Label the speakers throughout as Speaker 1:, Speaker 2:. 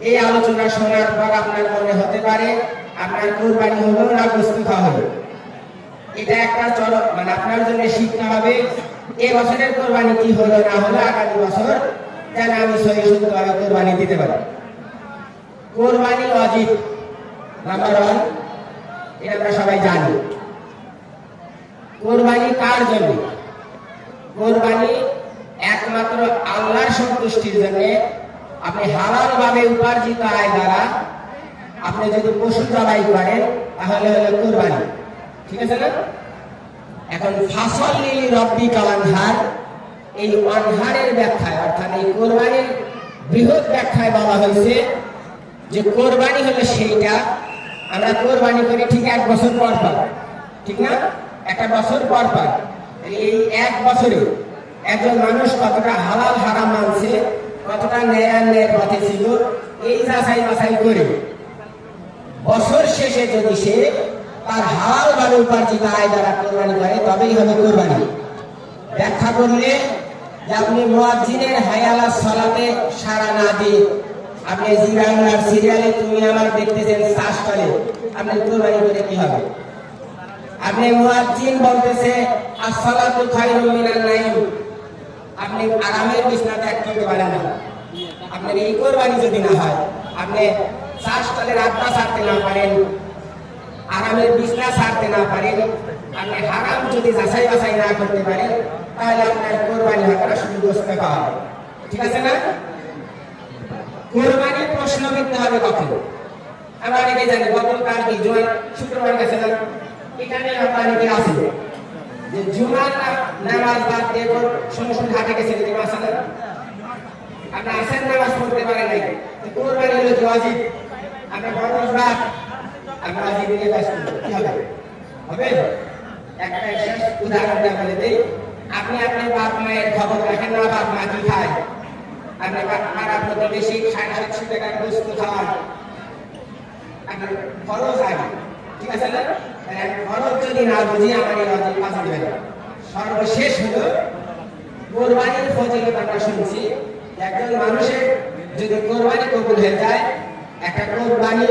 Speaker 1: এই আলোচনা শোনার পর আপনার মনে হতে পারে আপনার কোরবানি হলো না বস্তু খাওয়া হলো? এটা একটা চল মানে আপনার জন্য শিখতে হবে এই বছরের কোরবানি কি হলো না হলো আগামী বছর? যেন আমি সহি শুদ্ধভাবে কোরবানি দিতে পারি। কোরবানি অজিত নাম্বার ওয়ান এটা আমরা সবাই জানি। কোরবানি কার জন্য? কোরবানি একমাত্র আল্লাহর সন্তুষ্টির জন্য আপনি হালাল ভাবে উপার্জিত আয় দ্বারা আপনি যদি পশু জবাই করেন, তাহলে হলো কোরবানি। ঠিক আছে না? এখন ফাসল লিলি রব্বি কালানহার এই অনহারের ব্যাখ্যায়, অর্থাৎ এই কোরবানির বৃহৎ ব্যাখ্যায় বলা হয়েছে যে কোরবানি হলো সেইটা, আমরা কোরবানি করি ঠিক এক বছর পর পর। ঠিক না? একটা বছর পর পর। এই এক বছরে একজন মানুষ কতটা হালাল হারাম মানছে কতটা ন্যায়ান্যায়ের পথে ছিল এই যাচাই বাছাই করে। বছর শেষে যদি সে তার হালাল ভাবে উপার্জিত আয় দ্বারা কোরবানি করে, তবেই হবে কোরবানি। ব্যাখ্যা করলে যে আপনি মুয়াজ্জিনের হায়ালা সলাতে সারা না দিয়ে আপনি জি বাংলার সিরিয়ালে তুমি আমার দেখতেছেন চাষ করে আপনি কোরবানি করে কি হবে? আপনি মুয়াজ্জিন বলতেছে, আসসালাতু খায়রুম মিনান নাইম আপনি আরামের বিছনা ত্যাগ করতে পারেন না। আপনার এই কোরবানি যদি না হয় আপনি করে রাতটা ছাড়তে না পারেন আরামের বিছনা ছাড়তে না পারেন, আপনি হারাম যদি যাচাই বাছাই না করতে পারেন, তাহলে আপনার কোরবানি খাওয়া হবে ঠিক আছে না? কোরবানি প্রশ্ন করতে হবে কখন? আমরা জানি গতকাল কি শুক্রবার গেছে না? এখানে যে জুমার নামাজ বাদ দিয়ে ঘাটে গেছে যদি আপনি আসেন নামাজ পড়তে পারেন নাই। কোরবানি হলো অজিব। আপনি বড় বাদ আমরা অজিব নিয়ে ব্যস্ত। কি হবে? হবে? একটা শেষ উদাহরণটা বলে দিই। আপনি আপনার বাপ মায়ের খবর রাখেন না, বাপ মা কি খায়? আপনি পাড়া প্রতিবেশী সাড়ে সাতশো টাকার বস্তু খাওয়ান। আপনার খরচ আগে ঠিক আছে না? খরচ যদি না বুঝি, আমার এই অজিব কাজ দেবে সর্বশেষ হলো, কোরবানির ফজিলত আমরা শুনছি একজন মানুষের যদি কোরবানি কবুল হয়ে যায়, একটা কোরবানি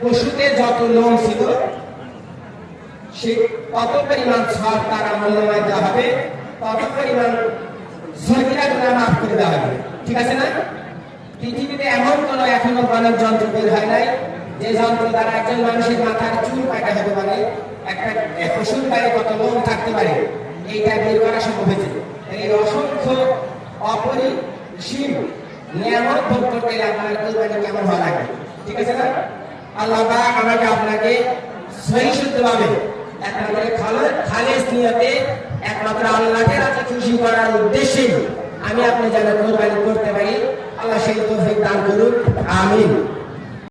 Speaker 1: পশুতে যত লোম ছিল, সে কত পরিমাণ সব তারা মূল্যবান দেওয়া হবে তত পরিমাণ সহিরা গুণা মাফ করে দেওয়া হবে। ঠিক আছে না? পৃথিবীতে এমন কোন এখনও মানব যন্ত্র বের হয় নাই, যে যন্ত্র দ্বারা একজন মানুষের মাথার চুল কাটা হতে পারে একটা পশুর গায়ে কত লোম থাকতে পারে, এইটা বের করা সম্ভব হয়েছে। এই অসংখ্য অপরিসীম নিয়ামত ভোগ করতে গেলে আপনার কোরবানি কেমন হওয়া লাগে? ঠিক আছে না? আল্লাহ পাক আমাকে আপনাকে সহি শুদ্ধভাবে একমাত্র খালে খালেজ নিয়তে একমাত্র আল্লাহকে রাতে খুশি করার উদ্দেশ্যে আমি আপনি যেন কোরবানি করতে পারি, আল্লাহ সেই তৌফিক দান করুন, আমিন।